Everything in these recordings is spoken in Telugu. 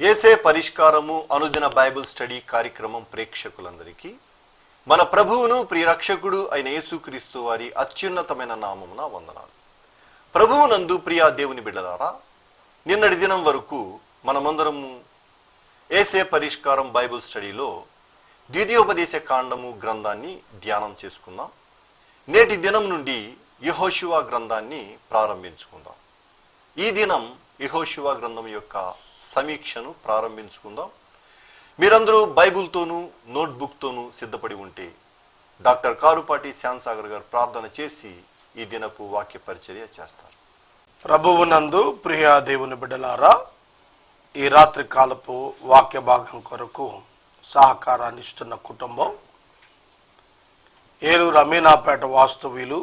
ఏసే పరిష్కారము అనుదిన బైబుల్ స్టడీ కార్యక్రమం ప్రేక్షకులందరికీ మన ప్రభువును ప్రియరక్షకుడు అయిన యేసుక్రీస్తు వారి అత్యున్నతమైన నామమున వందనాలు. ప్రభువునందు ప్రియా దేవుని బిడ్డలారా నిన్నటి దినం వరకు మనమందరము ఏసే పరిష్కారం బైబుల్ స్టడీలో ద్వితీయోపదేశ కాండము గ్రంథాన్ని ధ్యానం చేసుకుందాం. నేటి దినం నుండి యహోశివా గ్రంథాన్ని ప్రారంభించుకుందాం. ఈ దినం యహోశివా గ్రంథం యొక్క సమీక్షను ప్రారంభించుకుందాం. మీరందరూ బైబుల్తోనూ నోట్బుక్తోనూ సిద్ధపడి ఉంటే డాక్టర్ కారుపాటి శ్యాన్సాగర్ గారు ప్రార్థన చేసి ఈ దినపు వాక్య పరిచర్య చేస్తారు. ప్రభువునందు ప్రియ దేవుని బిడ్డలారా ఈ రాత్రి కాలపు వాక్య భాగం కొరకు సహకారాన్ని ఇస్తున్న కుటుంబం ఏలూరు అమీనాపేట వాస్తవ్యులు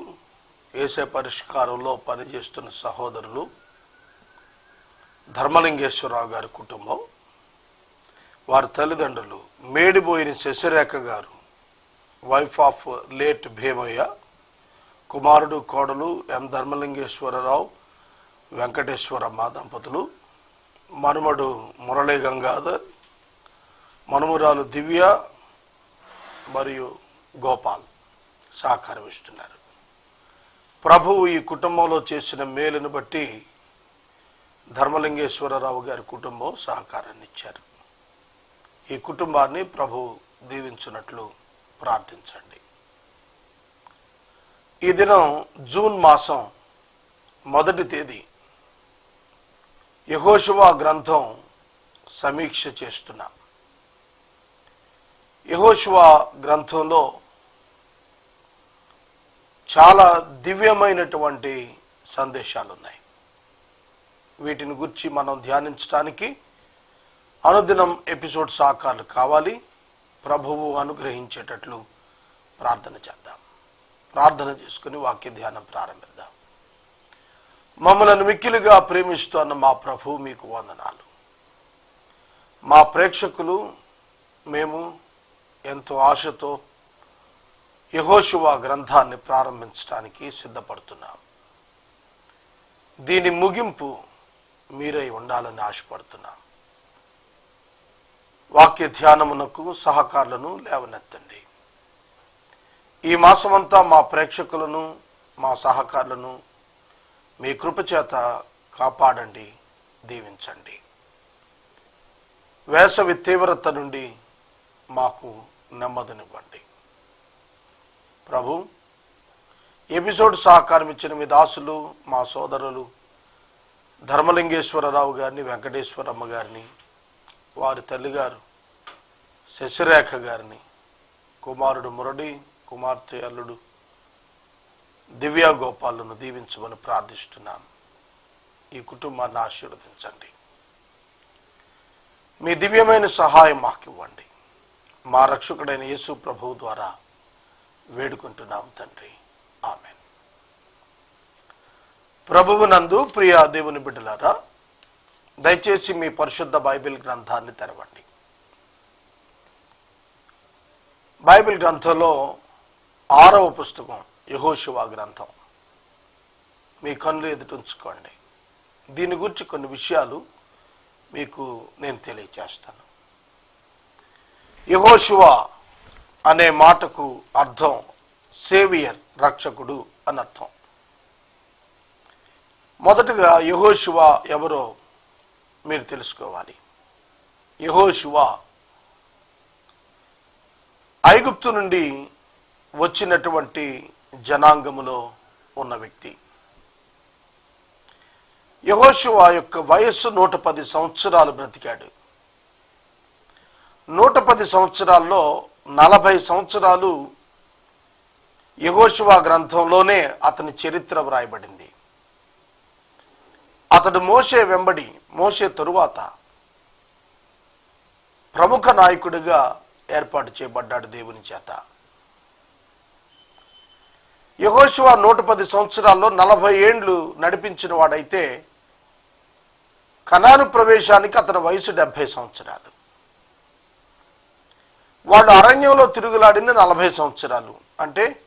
ఏసే పరిష్కారంలో పనిచేస్తున్న సహోదరులు ధర్మలింగేశ్వరరావు గారి కుటుంబం వారి తల్లిదండ్రులు మేడిపోయిన శశిరేఖ గారు వైఫ్ ఆఫ్ లేట్ భీమయ్య కుమారుడు కోడలు ఎం ధర్మలింగేశ్వరరావు వెంకటేశ్వరమ్మ దంపతులు మనుమడు మురళీ గంగాధర్ మనుమరాలు దివ్య మరియు గోపాల్ సహకారం ఇస్తున్నారు. ప్రభువు ఈ కుటుంబంలో చేసిన మేలును బట్టి ధర్మలింగేశ్వరరావు గారి కుటుంబం సహకారాన్ని ఇచ్చారు. ఈ కుటుంబాన్ని ప్రభు దీవించినట్లు ప్రార్థించండి. ఈ దినం జూన్ మాసం మొదటి తేదీ యహోశువా గ్రంథం సమీక్ష చేస్తున్నా. యహోశువా గ్రంథంలో చాలా దివ్యమైనటువంటి సందేశాలు ఉన్నాయి వీటిని గురించి మనం ధ్యానించడానికి అనుదినం ఎపిసోడ్ సాకాలు కావాలి. ప్రభువు అనుగ్రహించేటట్లు ప్రార్థన చేద్దాం. ప్రార్థన చేసుకుని వాక్య ధ్యానం ప్రారంభిద్దాం. మమ్మలను మిక్కిలుగా ప్రేమిస్తున్న మా ప్రభు మీకు వందనాలు. మా ప్రేక్షకులు మేము ఎంతో ఆశతో యహోశువా గ్రంథాన్ని ప్రారంభించడానికి సిద్ధపడుతున్నాం. దీని ముగింపు మీరై ఉండాలని ఆశపడుతున్నాం. వాక్య ధ్యానమునకు సహకారులను లేవనెత్తండి. ఈ మాసమంతా మా ప్రేక్షకులను మా సహకారులను మీ కృపచేత కాపాడండి దీవించండి. వేసవి తీవ్రత నుండి మాకు నెమ్మదినివ్వండి. ప్రభు ఎపిసోడ్ సహకారం ఇచ్చిన మీ దాసులు మా సోదరులు ధర్మలింగేశ్వరరావు గారిని వెంకటేశ్వరమ్మ గారిని వారి తల్లిగారు శశిరేఖ గారిని కుమారుడు మురళి కుమార్తె అల్లుడు దివ్యా గోపాలను దీవించమని ప్రార్థిస్తున్నాం. ఈ కుటుంబాన్ని ఆశీర్వదించండి. మీ దివ్యమైన సహాయం మాకు ఇవ్వండి మా రక్షకుడైన యేసు ప్రభువు ద్వారా వేడుకుంటున్నాం తండ్రి. ఆమెను. ప్రభువునందు ప్రియ దేవుని బిడ్డలారా దయచేసి మీ పరిశుద్ధ బైబిల్ గ్రంథాన్ని తెరవండి. బైబిల్ గ్రంథంలో ఆరవ పుస్తకం యహోశివా గ్రంథం. మీ కన్నులు ఎదుట ఉంచుకోండి. దీని గురించి కొన్ని విషయాలు మీకు నేను తెలియచేస్తాను. యహోశివా అనే మాటకు అర్థం సేవియర్ రక్షకుడు అని అర్థం మొదటగా యహోశివ ఎవరో మీరు తెలుసుకోవాలి. యహోశివ ఐగుప్తు నుండి వచ్చినటువంటి జనాంగములో ఉన్న వ్యక్తి. యహోశివ యొక్క వయస్సు నూట పది సంవత్సరాలు బ్రతికాడు. నూట పది సంవత్సరాల్లో నలభై సంవత్సరాలు యహోశివ గ్రంథంలోనే అతని చరిత్ర వ్రాయబడింది. అతడు మోసే వెంబడి మోసే తరువాత ప్రముఖ నాయకుడిగా ఏర్పాటు చేయబడ్డాడు దేవుని చేత. యహోశివ నూట పది సంవత్సరాల్లో నలభై ఏండ్లు నడిపించిన వాడైతే కనాను ప్రవేశానికి అతని వయసు డెబ్భై సంవత్సరాలు. వాడు అరణ్యంలో తిరుగులాడింది నలభై సంవత్సరాలు. అంటే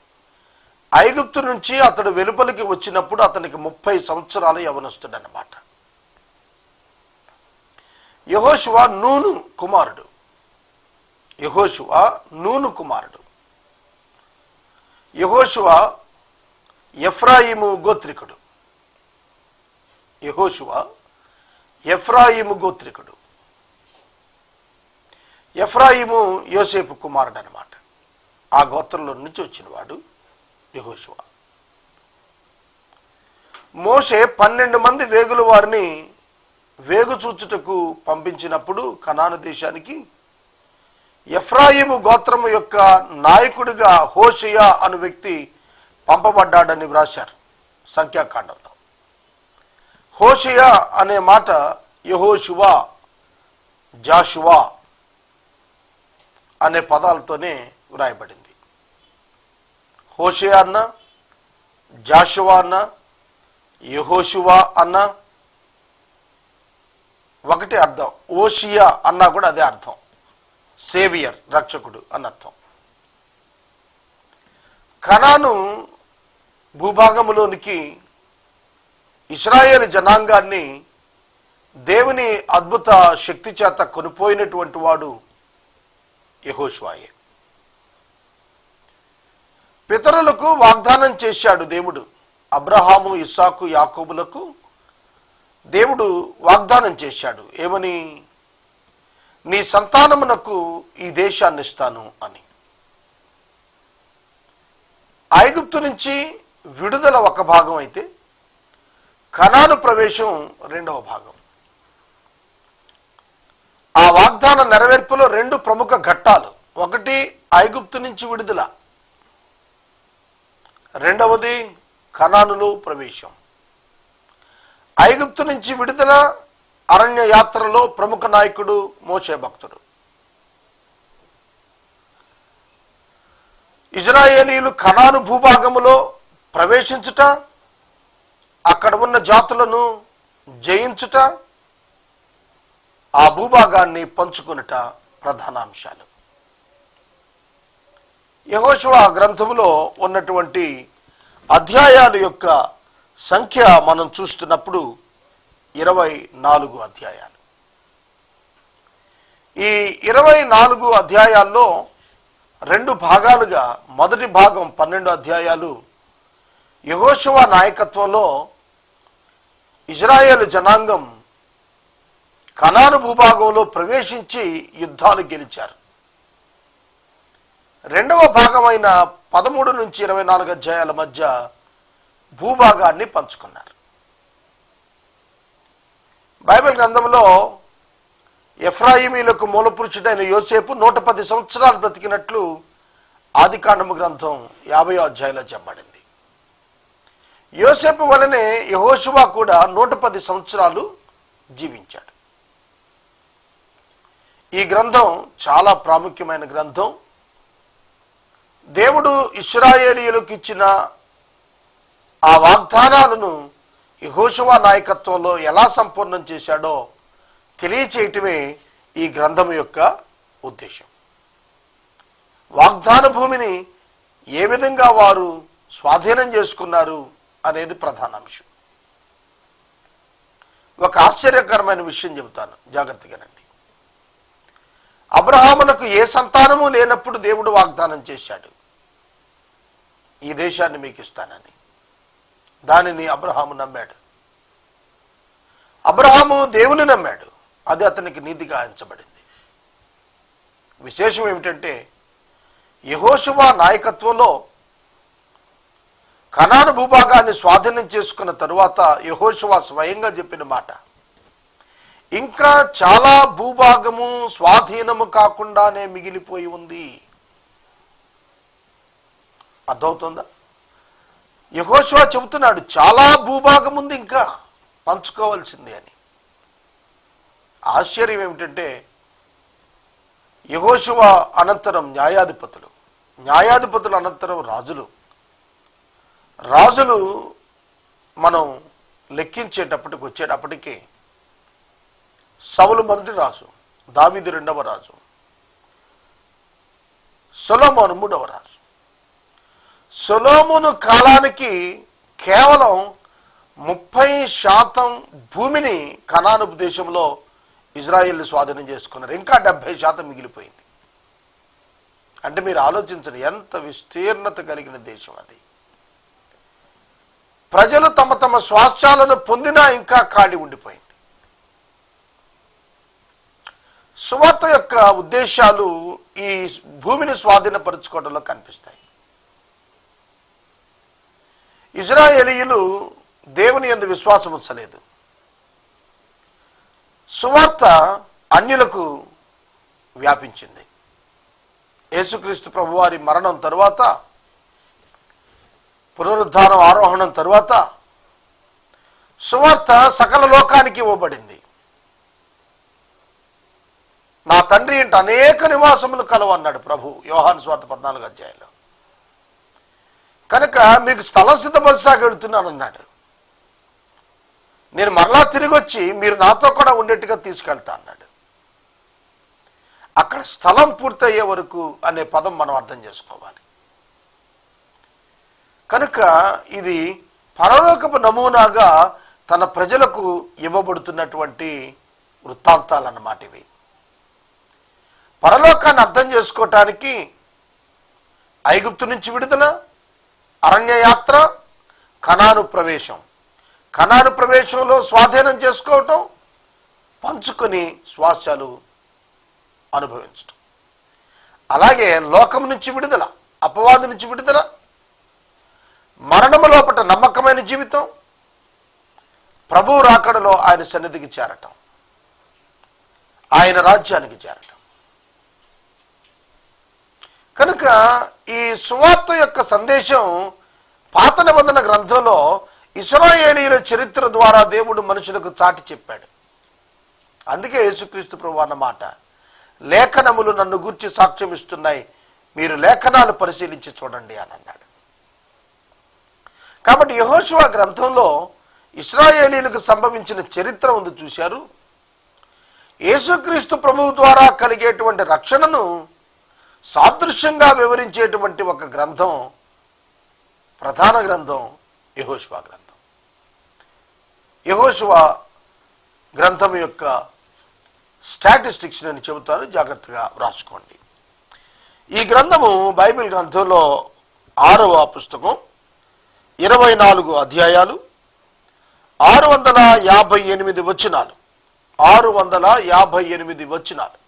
ఐగుప్తు నుంచి అతడు వెలుపలికి వచ్చినప్పుడు అతనికి ముప్పై సంవత్సరాలు యవనస్తుడు అనమాట యహోశువ నూను కుమారుడు. యహోశువ నూను కుమారుడు. యహోశువ ఎఫ్రాయిము గోత్రికుడు. యహోశువ ఎఫ్రాయిము గోత్రికుడు. ఎఫ్రాయిము యోసేపు కుమారుడు అనమాట ఆ గోత్రంలో నుంచి వచ్చినవాడు యహోశివ మోషే పన్నెండు మంది వేగుల వారిని వేగు చూచుటకు పంపించినప్పుడు కనాను దేశానికి ఎఫ్రాయిము గోత్రము యొక్క నాయకుడిగా హోషియా అను వ్యక్తి పంపబడ్డాడని వ్రాశారు సంఖ్యాకాండంలో. హోషియా అనే మాట యహోషువా జాషువా అనే పదాలతోనే వ్రాయబడింది. హోషే అన్న జాషువా అన్న యహోషువా అన్న ఒకటి అర్థం. ఓషియా అన్నా కూడా అదే అర్థం. సేవియర్ రక్షకుడు అన్నర్థం. కణాను భూభాగములోనికి ఇస్రాయేల్ జనాంగాన్ని దేవుని అద్భుత శక్తి చేత కొనిపోయినటువంటి వాడు యహోష్వాయే. పితరులకు వాగ్దానం చేశాడు దేవుడు. అబ్రహాము ఇస్సాకు యాకోబులకు దేవుడు వాగ్దానం చేశాడు. ఏమని? నీ సంతానమునకు ఈ దేశాన్ని ఇస్తాను అని. ఐగుప్తు నుంచి విడుదల ఒక భాగం అయితే కణాను ప్రవేశం రెండవ భాగం. ఆ వాగ్దాన నెరవేర్పులో రెండు ప్రముఖ ఘట్టాలు. ఒకటి ఐగుప్తు నుంచి విడుదల రెండవది కనానులో ప్రవేశం. ఐగుప్తు నుంచి విడుదల అరణ్య యాత్రలో ప్రముఖ నాయకుడు మోషే భక్తుడు. ఇజ్రాయేలీలు కణాను భూభాగములో ప్రవేశించుట అక్కడ ఉన్న జాతులను జయించుట ఆ భూభాగాన్ని పంచుకునుట ప్రధాన అంశాలు యహోశివ గ్రంథములో ఉన్నటువంటి అధ్యాయాల యొక్క సంఖ్య మనం చూస్తున్నప్పుడు ఇరవై నాలుగు అధ్యాయాలు. ఈ ఇరవై నాలుగు అధ్యాయాల్లో రెండు భాగాలుగా మొదటి భాగం పన్నెండు అధ్యాయాలు యహోశివ నాయకత్వంలో ఇజ్రాయేల్ జనాంగం కనాను భూభాగంలో ప్రవేశించి యుద్ధాలు గెలిచారు. రెండవ భాగమైన పదమూడు నుంచి ఇరవై నాలుగు అధ్యాయాల మధ్య భూభాగాన్ని పంచుకున్నారు. బైబిల్ గ్రంథంలో ఎఫ్రాయిమీలకు మూలపురుషుడైన యోసేపు నూట పది సంవత్సరాలు బ్రతికినట్లు ఆదికాండము గ్రంథం యాభై అధ్యాయంలో చెప్పబడింది. యోసేపు వలనే యహోశువా కూడా నూట పది సంవత్సరాలు జీవించాడు. ఈ గ్రంథం చాలా ప్రాముఖ్యమైన గ్రంథం. దేవుడు ఇస్రాయేలీలకు ఇచ్చిన ఆ వాగ్దానాలను యహోశువా నాయకత్వంలో ఎలా సంపూర్ణం చేశాడో తెలియచేయటమే ఈ గ్రంథం యొక్క ఉద్దేశం. వాగ్దాన భూమిని ఏ విధంగా వారు స్వాధీనం చేసుకున్నారు అనేది ప్రధాన అంశం. ఒక ఆశ్చర్యకరమైన విషయం చెబుతాను. జాగ్రత్తగానండి అబ్రహామునకు ఏ సంతానము లేనప్పుడు దేవుడు వాగ్దానం చేశాడు. ఈ దేశాన్ని మీకు ఇస్తానని. దానిని అబ్రహాము నమ్మాడు. అబ్రహాము దేవుని నమ్మాడు. అది అతనికి నీతిగా ఎంచబడింది విశేషం ఏమిటంటే యహోశువ నాయకత్వంలో కనాను భూభాగాన్ని స్వాధీనం చేసుకున్న తరువాత యహోశువ స్వయంగా చెప్పిన మాట. ఇంకా చాలా భూభాగము స్వాధీనము కాకుండానే మిగిలిపోయి ఉంది. అర్థమవుతుందా? యహోశివా చెబుతున్నాడు చాలా భూభాగం ఉంది ఇంకా పంచుకోవాల్సింది అని. ఆశ్చర్యం ఏమిటంటే యహోశివ అనంతరం న్యాయాధిపతులు న్యాయాధిపతుల అనంతరం రాజులు. రాజులు మనం లెక్కించేటప్పటికి వచ్చేటప్పటికి సవులు మొదటి రాజు దావిది రెండవ రాజు సొలోమోను మూడవ రాజు. సొలోమును కాలానికి కేవలం ముప్పై శాతం భూమిని కనాను దేశంలో ఇజ్రాయిల్ని స్వాధీనం చేసుకున్నారు. ఇంకా డెబ్భై శాతం మిగిలిపోయింది. అంటే మీరు ఆలోచించండి ఎంత విస్తీర్ణత కలిగిన దేశం అది. ప్రజలు తమ తమ స్వాస్థ్యాలను పొందినా ఇంకా ఖాళీ ఉండిపోయింది. సువార్త యొక్క ఉద్దేశాలు ఈ భూమిని స్వాధీనపరచుకోవడంలో కనిపిస్తాయి. ఇజ్రాయేలీయులు దేవుని ఎందు విశ్వాసం ఉంచలేదు. సువార్త అన్యులకు వ్యాపించింది. యేసుక్రీస్తు ప్రభువారి మరణం తరువాత పునరుద్ధానం ఆరోహణం తరువాత సువార్త సకల లోకానికి ఇవ్వబడింది. నా తండ్రి ఇంట అనేక నివాసములు కలవన్నాడు ప్రభు యోహాను స్వార్థ పద్నాలుగు అధ్యాయంలో. కనుక మీకు స్థలం సిద్ధపరచడానికి వెళుతున్నాను అన్నాడు. నేను మరలా తిరిగి వచ్చి మీరు నాతో కూడా ఉండేట్టుగా తీసుకెళ్తా అన్నాడు. అక్కడ స్థలం పూర్తయ్యే వరకు అనే పదం మనం అర్థం చేసుకోవాలి. కనుక ఇది పరలోకపు నమూనాగా తన ప్రజలకు ఇవ్వబడుతున్నటువంటి వృత్తాంతాలు అన్నమాట ఇవి. పరలోకాన్ని అర్థం చేసుకోవటానికి ఐగుప్తు నుంచి విడుదల అరణ్యయాత్ర కణాను ప్రవేశం. కణాను ప్రవేశంలో స్వాధీనం చేసుకోవటం పంచుకొని స్వాస్థ్యాలు అనుభవించటం. అలాగే లోకం నుంచి విడుదల అపవాదు నుంచి విడుదల మరణము లోపట నమ్మకమైన జీవితం ప్రభు రాకడలో ఆయన సన్నిధికి చేరటం. ఆయన రాజ్యానికి చేరటం. కనుక ఈ సువార్త యొక్క సందేశం పాత నిబంధన గ్రంథంలో ఇస్రాయేలీల చరిత్ర ద్వారా దేవుడు మనుషులకు చాటి చెప్పాడు. అందుకే యేసుక్రీస్తు ప్రభు అన్నమాట లేఖనములు నన్ను గూర్చి సాక్ష్యం ఇస్తున్నాయి. మీరు లేఖనాలు పరిశీలించి చూడండి అని అన్నాడు. కాబట్టి యహోశివ గ్రంథంలో ఇస్రాయేలీలకు సంభవించిన చరిత్ర ఉంది చూశారు. యేసుక్రీస్తు ప్రభువు ద్వారా కలిగేటువంటి రక్షణను సాదృశ్యంగా వివరించేటువంటి ఒక గ్రంథం ప్రధాన గ్రంథం యహోశివా గ్రంథం. యహోశివా గ్రంథం యొక్క స్టాటిస్టిక్స్ నేను చెబుతాను జాగ్రత్తగా వ్రాసుకోండి. ఈ గ్రంథము బైబిల్ గ్రంథంలో ఆరవ పుస్తకం ఇరవై నాలుగు అధ్యాయాలు ఆరు వందల యాభై ఎనిమిది వచనాలు. ఆరు వందల యాభై ఎనిమిది వచనాలు.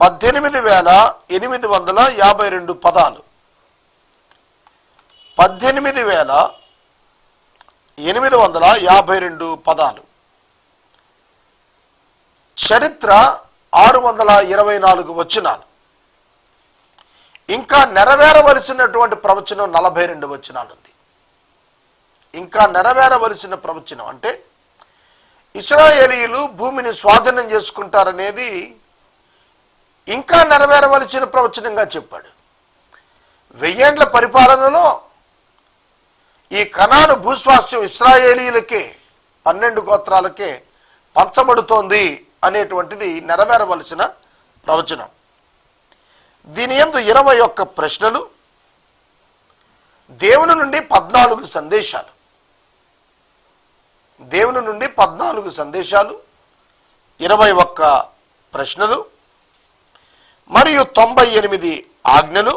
పద్దెనిమిది వేల ఎనిమిది వందల యాభై రెండు పదాలు. పద్దెనిమిది వేల ఎనిమిది వందల యాభై రెండు పదాలు. చరిత్ర ఆరు వందల ఇరవై నాలుగు వచనాలు. ఇంకా నెరవేరవలసినటువంటి ప్రవచనం నలభై రెండు వచనాలు ఉంది ఇంకా నెరవేరవలసిన ప్రవచనం అంటే ఇస్రాయేలీయులు భూమిని స్వాధీనం చేసుకుంటారనేది ఇంకా నెరవేరవలసిన ప్రవచనంగా చెప్పాడు. వెయ్యేండ్ల పరిపాలనలో ఈ కణాను భూస్వాస్థ్యం ఇస్రాయేలీలకే పన్నెండు గోత్రాలకే పంచబడుతోంది అనేటువంటిది నెరవేరవలసిన ప్రవచనం. దీని ఎందు ఇరవై ఒక్క ప్రశ్నలు దేవుని నుండి పద్నాలుగు సందేశాలు. దేవుని నుండి పద్నాలుగు సందేశాలు ఇరవై ఒక్క ప్రశ్నలు మరియు తొంభై ఎనిమిది ఆజ్ఞలు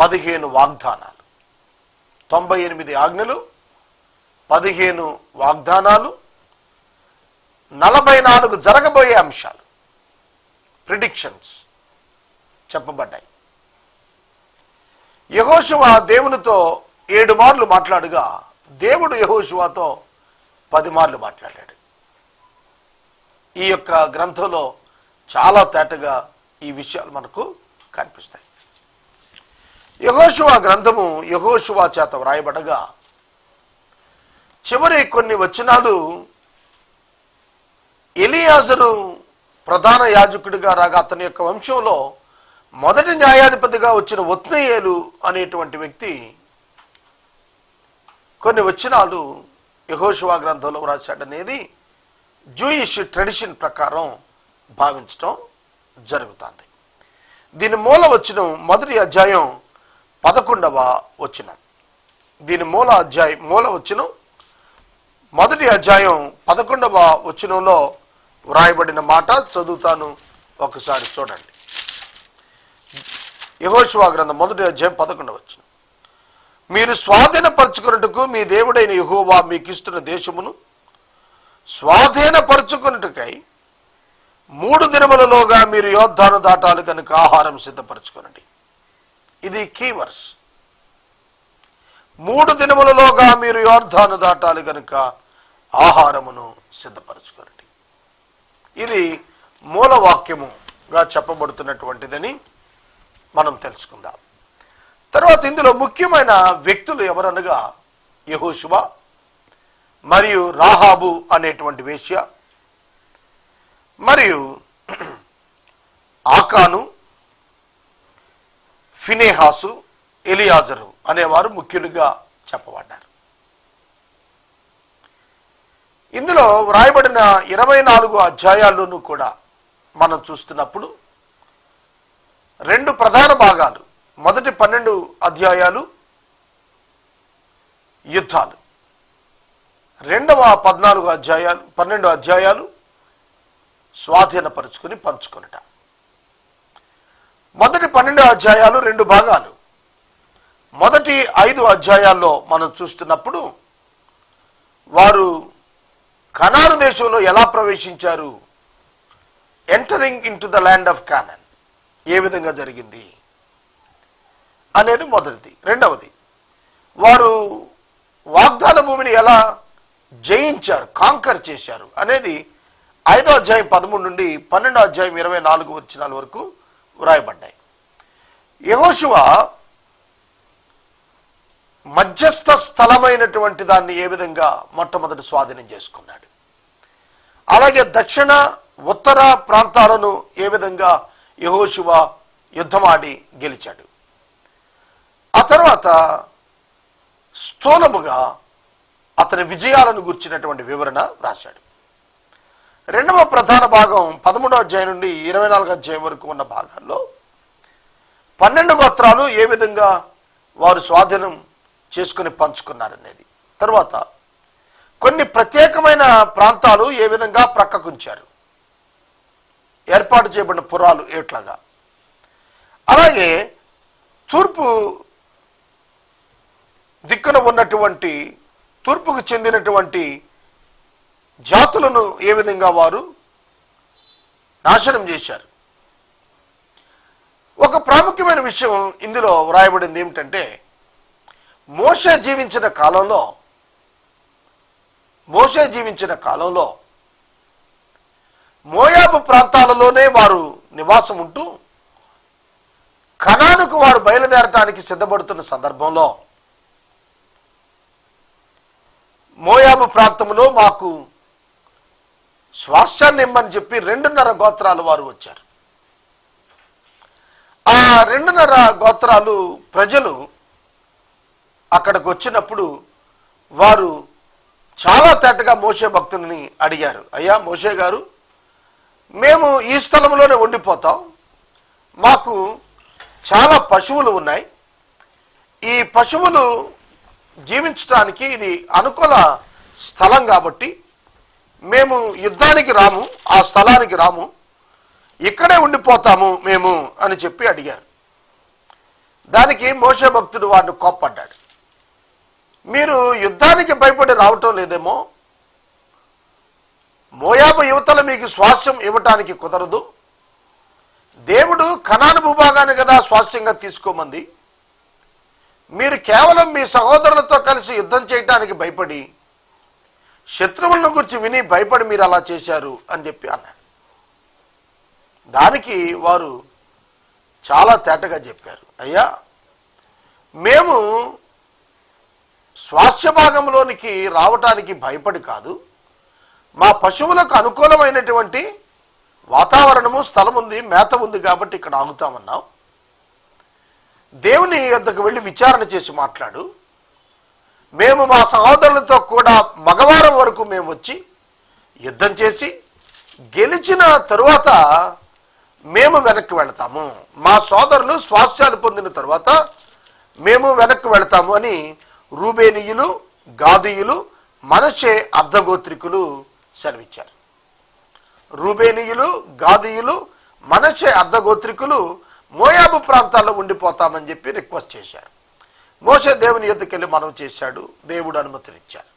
పదిహేను వాగ్దానాలు. తొంభై ఎనిమిది ఆజ్ఞలు పదిహేను వాగ్దానాలు నలభై నాలుగు జరగబోయే అంశాలు ప్రిడిక్షన్స్ చెప్పబడ్డాయి. యహోశువ దేవునితో ఏడు మార్లు మాట్లాడుగా దేవుడు యహోశువతో పది మార్లు మాట్లాడాడు. ఈ యొక్క గ్రంథంలో చాలా తేటగా ఈ విషయాలు మనకు కనిపిస్తాయి. యహోశువ గ్రంథము యహోశువ చేత వ్రాయబడగా చివరి కొన్ని వచనాలు ఎలియాజరు ప్రధాన యాజకుడిగా రాగా అతని యొక్క వంశంలో మొదటి న్యాయాధిపతిగా వచ్చిన ఒత్నయేలు అనేటువంటి వ్యక్తి కొన్ని వచనాలు యహోశివా గ్రంథంలో వ్రాశాడనేది జూయిష్ ట్రెడిషన్ ప్రకారం భావించటం జరుగుతుంది. దీని మూల వచ్చిన మొదటి అధ్యాయం పదకొండవ వచనం. దీని మూల అధ్యాయం మూల వచనం మొదటి అధ్యాయం పదకొండవ వచనంలో వ్రాయబడిన మాట చదువుతాను ఒకసారి చూడండి. యహోశివా గ్రంథం మొదటి అధ్యాయం పదకొండవ వచనం. మీరు స్వాధీనపరచుకున్నట్టుకు మీ దేవుడైన యహోవా మీకు ఇస్తున్న దేశమును స్వాధీనపరచుకున్నట్టుకై మూడు దినములలోగా మీరు యోద్ధాను దాటాలి కనుక ఆహారం సిద్ధపరచుకోనండి. ఇది కీవర్స్ మూడు దినములలోగా మీరు యోర్ధాను దాటాలి కనుక ఆహారమును సిద్ధపరచుకోనండి. ఇది మూలవాక్యముగా చెప్పబడుతున్నటువంటిదని మనం తెలుసుకుందాం. తర్వాత ఇందులో ముఖ్యమైన వ్యక్తులు ఎవరనగా యహోశువ మరియు రాహాబు అనేటువంటి వేశ్య మరియు ఆకాను ఫినేహాసు ఎలియాజరు అనేవారు ముఖ్యులుగా చెప్పబడ్డారు. ఇందులో వ్రాయబడిన ఇరవై నాలుగు అధ్యాయాల్లోనూ కూడా మనం చూస్తున్నప్పుడు రెండు ప్రధాన భాగాలు మొదటి పన్నెండు అధ్యాయాలు యుద్ధాలు. రెండవ పద్నాలుగు అధ్యాయాలు పన్నెండు అధ్యాయాలు స్వాధీనపరుచుకుని పంచుకొనుట. మొదటి పన్నెండు అధ్యాయాలు రెండు భాగాలు. మొదటి ఐదు అధ్యాయాల్లో మనం చూస్తున్నప్పుడు వారు కనాను దేశంలో ఎలా ప్రవేశించారు? Entering into the land of Canaan ఏ విధంగా జరిగింది? అనేది మొదటిది. రెండవది వారు వాగ్దాన భూమిని ఎలా జయించారు కాంకర్ చేశారు అనేది ఐదో అధ్యాయం పదమూడు నుండి పన్నెండో అధ్యాయం ఇరవై నాలుగు వచ్చినాల వరకు వ్రాయబడ్డాయి. యహోశివ మధ్యస్థ స్థలమైనటువంటి దాన్ని ఏ విధంగా మొట్టమొదటి స్వాధీనం చేసుకున్నాడు? అలాగే దక్షిణ ఉత్తర ప్రాంతాలను ఏ విధంగా యహోశివ యుద్ధమాడి గెలిచాడు? ఆ తర్వాత స్థూలముగా అతని విజయాలను గుర్చినటువంటి వివరణ రాశాడు. రెండవ ప్రధాన భాగం పదమూడవ అధ్యాయం నుండి ఇరవై నాలుగు అధ్యాయం వరకు ఉన్న భాగాల్లో పన్నెండు గోత్రాలు ఏ విధంగా వారు స్వాధీనం చేసుకుని పంచుకున్నారనేది. తర్వాత కొన్ని ప్రత్యేకమైన ప్రాంతాలు ఏ విధంగా ప్రక్కకుంచారు ఏర్పాటు చేయబడిన పురాలు ఎట్లాగా. అలాగే తూర్పు దిక్కున ఉన్నటువంటి తూర్పుకు చెందినటువంటి జాతులను ఏ విధంగా వారు నాశనం చేశారు? ఒక ప్రాముఖ్యమైన విషయం ఇందులో వ్రాయబడింది ఏమిటంటే మోష జీవించిన కాలంలో మోష జీవించిన కాలంలో మోయాబు ప్రాంతాలలోనే వారు నివాసం ఉంటూ కణానుకు వారు బయలుదేరటానికి సిద్ధపడుతున్న సందర్భంలో మోయాబు ప్రాంతంలో మాకు స్వాస్థ్యాన్ని ఇమ్మని చెప్పి రెండున్నర గోత్రాలు వారు వచ్చారు. ఆ రెండున్నర గోత్రాలు ప్రజలు అక్కడికి వచ్చినప్పుడు వారు చాలా తేటగా మోసే భక్తుల్ని అడిగారు. అయ్యా మోసే గారు మేము ఈ స్థలంలోనే ఉండిపోతాం. మాకు చాలా పశువులు ఉన్నాయి. ఈ పశువులు జీవించడానికి ఇది అనుకూల స్థలం కాబట్టి మేము యుద్ధానికి రాము ఆ స్థలానికి రాము ఇక్కడే ఉండిపోతాము మేము అని చెప్పి అడిగారు. దానికి మోస భక్తుడు వారిని కోప్పడ్డాడు. మీరు యుద్ధానికి భయపడి రావటం లేదేమో? మోయాబు యువతలు మీకు స్వాస్థ్యం ఇవ్వటానికి కుదరదు. దేవుడు కణాను భూభాగాన్ని కదా స్వాస్థ్యంగా తీసుకోమంది. మీరు కేవలం మీ సహోదరులతో కలిసి యుద్ధం చేయటానికి భయపడి శత్రువులను గురించి విని భయపడి మీరు అలా చేశారు అని చెప్పి అన్నాడు. దానికి వారు చాలా తేటగా చెప్పారు. అయ్యా మేము స్వాస్థ్య భాగంలోనికి రావటానికి భయపడి కాదు మా పశువులకు అనుకూలమైనటువంటి వాతావరణము స్థలం ఉంది మేత ఉంది కాబట్టి ఇక్కడ ఆగుతామన్నాం. దేవుని యొద్దకు వెళ్ళి విచారణ చేసి మాట్లాడు. మేము మా సహోదరులతో కూడా మగవారం వరకు మేము వచ్చి యుద్ధం చేసి గెలిచిన తరువాత మేము వెనక్కి వెళతాము. మా సోదరులు స్వాస్థ్యాలు పొందిన తరువాత మేము వెనక్కి వెళతాము అని రూబేనియులు గాదీయులు మనషే అర్ధగోత్రికులు సెలవిచ్చారు. రూబేనీయులు గాదీయులు మనషే అర్ధగోత్రికులు మోయాబు ప్రాంతాల్లో ఉండిపోతామని చెప్పి రిక్వెస్ట్ చేశారు. మోస దేవుని ఎద్దుకెళ్ళి మనం చేశాడు దేవుడు అనుమతినిచ్చారు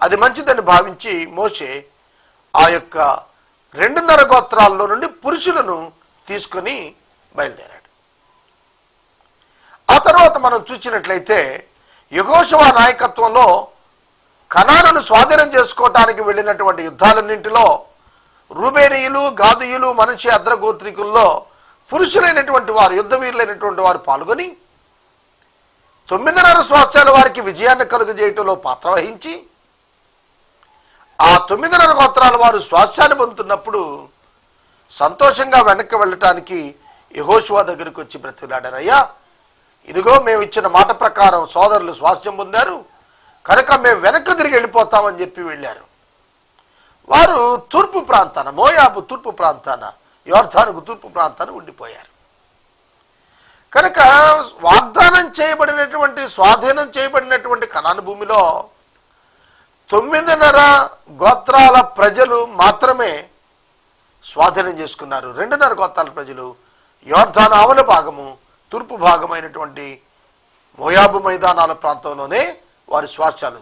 అది మంచిదని భావించి మోసే ఆ యొక్క రెండున్నర గోత్రాల్లో నుండి పురుషులను తీసుకొని బయలుదేరాడు. ఆ తర్వాత మనం చూసినట్లయితే యహోశవ నాయకత్వంలో కణాలను స్వాధీనం చేసుకోవటానికి వెళ్ళినటువంటి యుద్ధాలన్నింటిలో రూబేనీయులు గాదుయులు మనిషి అద్రగోత్రికుల్లో పురుషులైనటువంటి వారు యుద్ధ వీరులైనటువంటి వారు పాల్గొని తొమ్మిదిన్నర సంవత్సరాల వారికి విజయాన్ని కలుగజేయటంలో పాత్ర వహించి ఆ తొమ్మిదిన్నర గోత్రాల వారు స్వాస్థ్యాన్ని పొందుతున్నప్పుడు సంతోషంగా వెనక్కి వెళ్ళటానికి యహోశువా దగ్గరికి వచ్చి బ్రతిలాడారయ్యా ఇదిగో మేము ఇచ్చిన మాట ప్రకారం సోదరులు స్వాస్థ్యం పొందారు కనుక మేము వెనక్కి తిరిగి వెళ్ళిపోతామని చెప్పి వెళ్ళారు. వారు తూర్పు ప్రాంతాన మోయాబు తూర్పు ప్రాంతాన యోర్ధానుకు తూర్పు ప్రాంతాన ఉండిపోయారు. కనుక వాగ్దానం చేయబడినటువంటి స్వాధీనం చేయబడినటువంటి కణాను భూమిలో తొమ్మిదిన్నర గోత్రాల ప్రజలు మాత్రమే స్వాధీనం చేసుకున్నారు. రెండున్నర గోత్రాల ప్రజలు యోర్ధాన అవల భాగము తూర్పు భాగమైనటువంటి మోయాబు మైదానాల ప్రాంతంలోనే వారు స్వాస్థ్యాలు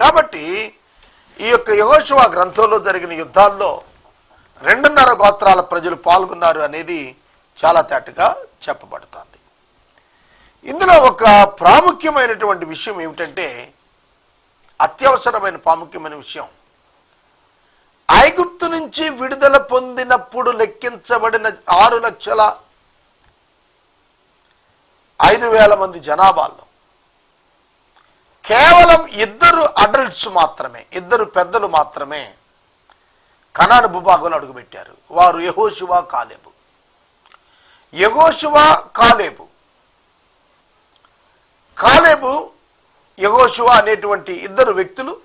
కాబట్టి ఈ యొక్క యహోశివ గ్రంథంలో జరిగిన యుద్ధాల్లో రెండున్నర గోత్రాల ప్రజలు పాల్గొన్నారు అనేది చాలా తేటగా చెప్పబడుతోంది. ఇందులో ఒక ప్రాముఖ్యమైనటువంటి విషయం ఏమిటంటే అత్యవసరమైన ప్రాముఖ్యమైన విషయం. ఐగుప్తు నుంచి విడుదల పొందినప్పుడు లెక్కించబడిన ఆరు లక్షల ఐదు వేల మంది జనాభాలో కేవలం ఇద్దరు అడల్ట్స్ మాత్రమే ఇద్దరు పెద్దలు మాత్రమే కనాను భూభాగంలో అడుగుపెట్టారు. వారు యహోశివా కాలేబు. యహోశివా కాలేబు. కాలేబు యహోశివా అనేటువంటి ఇద్దరు వ్యక్తులు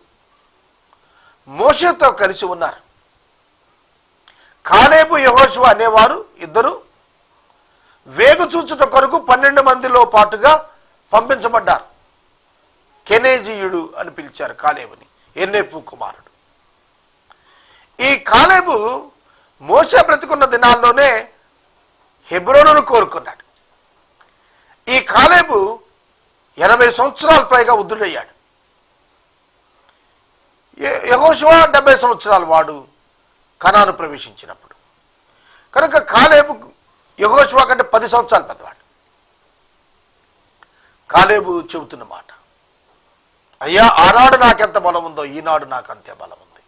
మోషతో కలిసి ఉన్నారు. కాలేబు యహోశివా అనేవారు ఇద్దరు వేగు చూచుట కొరకు పన్నెండు మందిలో పాటుగా పంపించబడ్డారు. కెనేజీయుడు అని పిలిచారు కాలేబుని ఎన్నేపు కుమారుడు. ఈ కాలేబు మోస బ్రతికున్న దినాల్లోనే హెబ్రోనును కోరుకున్నాడు. ఈ కాలేబు ఎనభై సంవత్సరాలు పైగా వృద్ధుడయ్యాడు. యహోశివా డెబ్బై సంవత్సరాలు వాడు కణాను ప్రవేశించినప్పుడు. కనుక కాలేబు యహోశివా కంటే పది సంవత్సరాలు పెద్దవాడు. కాలేబు చెబుతున్న మాట అయ్యా ఆనాడు నాకెంత బలం ఉందో ఈనాడు నాకు అంతే బలం ఉంది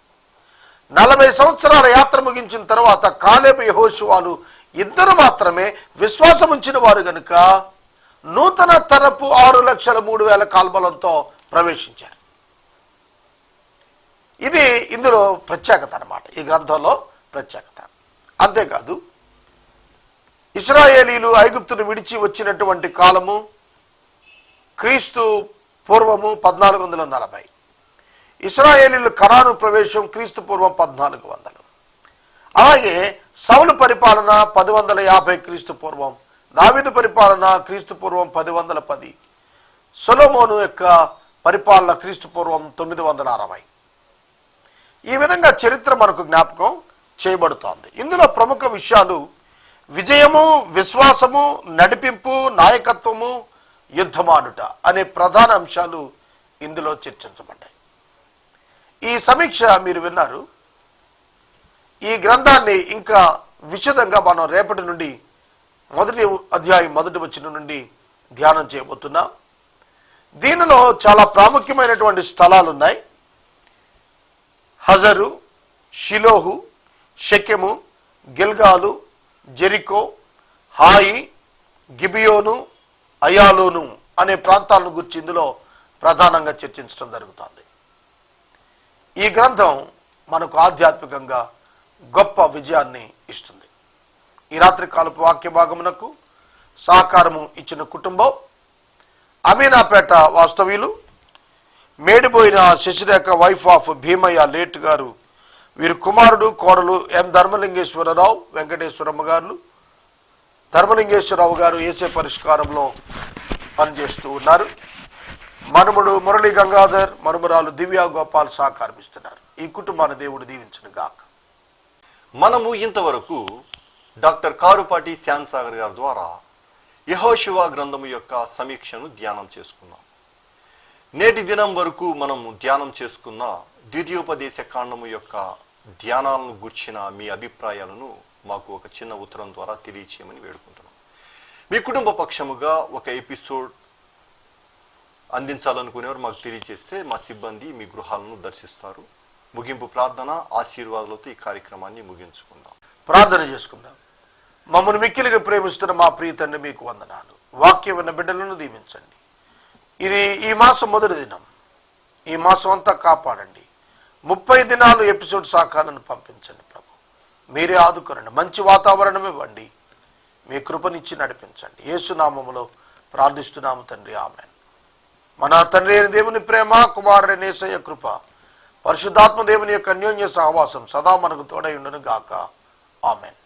నలభై సంవత్సరాల యాత్ర ముగించిన తర్వాత కాలేబు యహోశివాలు ఇద్దరు మాత్రమే విశ్వాసం ఉంచిన వారు గనుక నూతన తరపు ఆరు లక్షల మూడు వేల కాల్బలంతో ప్రవేశించారు. ఇది ఇందులో ప్రత్యేకత అన్నమాట. ఈ గ్రంథంలో ప్రత్యేకత. అంతేకాదు ఇస్రాయేలీలు ఐగుప్తును విడిచి వచ్చినటువంటి కాలము క్రీస్తు పూర్వము పద్నాలుగు వందల నలభై. ఇస్రాయేలీలు కరాను ప్రవేశం క్రీస్తు పూర్వం పద్నాలుగు వందలు. అలాగే సౌలు పరిపాలన పది వందల యాభై క్రీస్తు పూర్వం దావిదు పరిపాలన క్రీస్తు పూర్వం పది వందల పది సొలోమోను యొక్క పరిపాలన క్రీస్తు పూర్వం తొమ్మిది వందల అరవై. ఈ విధంగా చరిత్ర మనకు జ్ఞాపకం చేయబడుతోంది. ఇందులో ప్రముఖ విషయాలు విజయము విశ్వాసము నడిపింపు నాయకత్వము యుద్ధమాడుట అనే ప్రధాన అంశాలు ఇందులో చర్చించబడ్డాయి. ఈ సమీక్ష మీరు విన్నారు. ఈ గ్రంథాన్ని ఇంకా విశదంగా మనం రేపటి నుండి మొదటి అధ్యాయం మొదటి వచ్చిన నుండి ధ్యానం చేయబోతున్నాం. దీనిలో చాలా ప్రాముఖ్యమైనటువంటి స్థలాలు ఉన్నాయి హజరు షిలోహు షకెము గిల్గాలు జెరికో హాయి గిబియోను అయాలోను అనే ప్రాంతాలను గురించి ఇందులో ప్రధానంగా చర్చించడం జరుగుతుంది. ఈ గ్రంథం మనకు ఆధ్యాత్మికంగా గొప్ప విజయాన్ని ఇస్తుంది. ఈ రాత్రి కాలపు వాక్య భాగమునకు సహకారము ఇచ్చిన కుటుంబం అమీనాపేట వాస్తవ్యులు Medipoyina Sasirekha wife of Bheemayya late గారు వీరి కుమారుడు కోడలు ఎం ధర్మలింగేశ్వరరావు వెంకటేశ్వరమ్మ గారు ధర్మలింగేశ్వరరావు గారు ఏసే పరిష్కారంలో పనిచేస్తూ ఉన్నారు. మనుముడు మురళీ గంగాధర్ మనుమరాలు దివ్యా గోపాల్ సహకారమిస్తున్నారు. ఈ కుటుంబాన్ని దేవుడు దీవించును గాక మనము ఇంతవరకు డాక్టర్ కారుపాటి శ్యామ్ సాగర్ గారి ద్వారా యహోశివ గ్రంథము యొక్క సమీక్షను ధ్యానం చేసుకున్నాం. నేటి దినం వరకు మనము ధ్యానం చేసుకున్న ద్వితీయోపదేశ కాండము యొక్క ధ్యానాలను గుర్చిన మీ అభిప్రాయాలను మాకు ఒక చిన్న ఉత్తరం ద్వారా తెలియచేయమని వేడుకుంటున్నాం. మీ కుటుంబ పక్షముగా ఒక ఎపిసోడ్ అందించాలనుకునేవారు మాకు తెలియజేస్తే మా సిబ్బంది మీ గృహాలను దర్శిస్తారు. ముగింపు ప్రార్థన ఆశీర్వాదాలతో ఈ కార్యక్రమాన్ని ముగించుకుందాం. ప్రార్థన చేసుకుందాం. మమ్మల్ని మిక్కిలిగా ప్రేమిస్తున్న మా ప్రియ తండ్రి మీకు వందనాలు. వాక్యం విన్న బిడ్డలను దీవించండి. ఇది ఈ మాసం మొదటి దినం. ఈ మాసం అంతా కాపాడండి. ముప్పై దినాలు ఎపిసోడ్ సాకాలను పంపించండి ప్రభు. మీరే ఆదుకోరండి మంచి వాతావరణం ఇవ్వండి. మీ కృపనిచ్చి నడిపించండి. యేసునామములో ప్రార్థిస్తున్నాము తండ్రి. ఆమె మన తండ్రి అయిన దేవుని ప్రేమ కుమారుని నేసయ్య కృప పరిశుద్ధాత్మ దేవుని యొక్క అన్యోన్య సహవాసం సదా మనకు తోడై ఉండును గాక ఆమెన్.